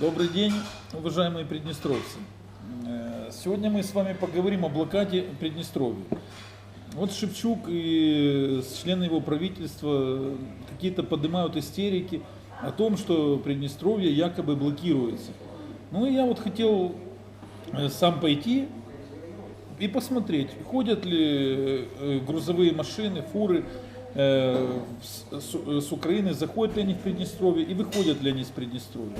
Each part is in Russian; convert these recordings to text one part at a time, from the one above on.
Добрый день, уважаемые приднестровцы. Э, Сегодня мы с вами поговорим о блокаде Приднестровья. Вот Шевчук и члены его правительства какие-то поднимают истерики о том, что Приднестровье якобы блокируется. Ну и я вот хотел э, сам пойти и посмотреть, ходят ли э, грузовые машины, фуры с- с Украины, заходят ли они в Приднестровье и выходят ли они из Приднестровья.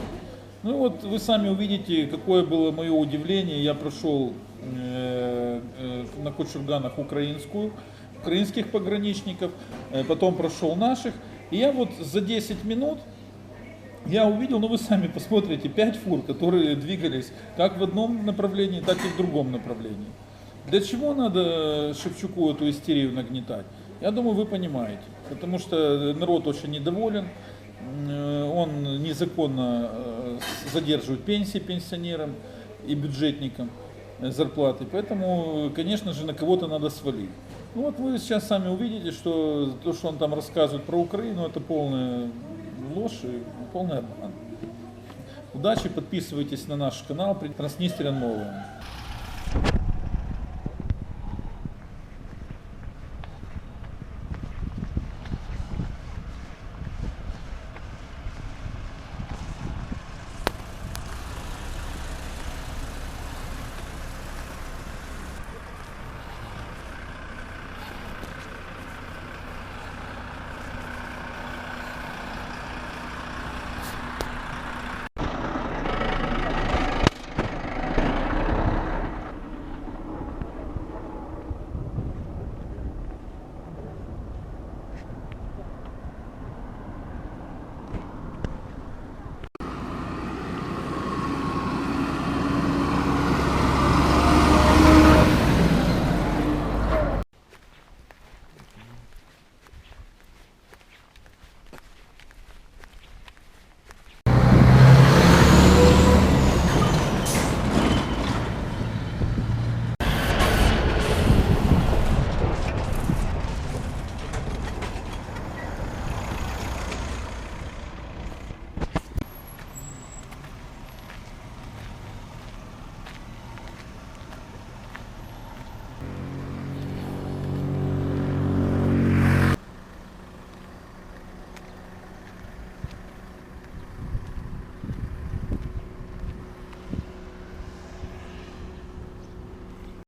Ну вот вы сами увидите, какое было мое удивление. Я прошел э, э, на Кочурганах украинскую, украинских пограничников, э, потом прошел наших. И я вот за 10 минут я увидел, ну вы сами посмотрите, 5 фур, которые двигались как в одном направлении, так и в другом направлении. Для чего надо Шевчуку эту истерию нагнетать? Я думаю, вы понимаете. Потому что народ очень недоволен, он незаконно э, задерживает пенсии пенсионерам и бюджетникам э, зарплаты. Поэтому, конечно же, на кого-то надо свалить. Ну вот вы сейчас сами увидите, что то, что он там рассказывает про Украину, это полная ложь и полный обман. Удачи, подписывайтесь на наш канал Транснистрия Нового.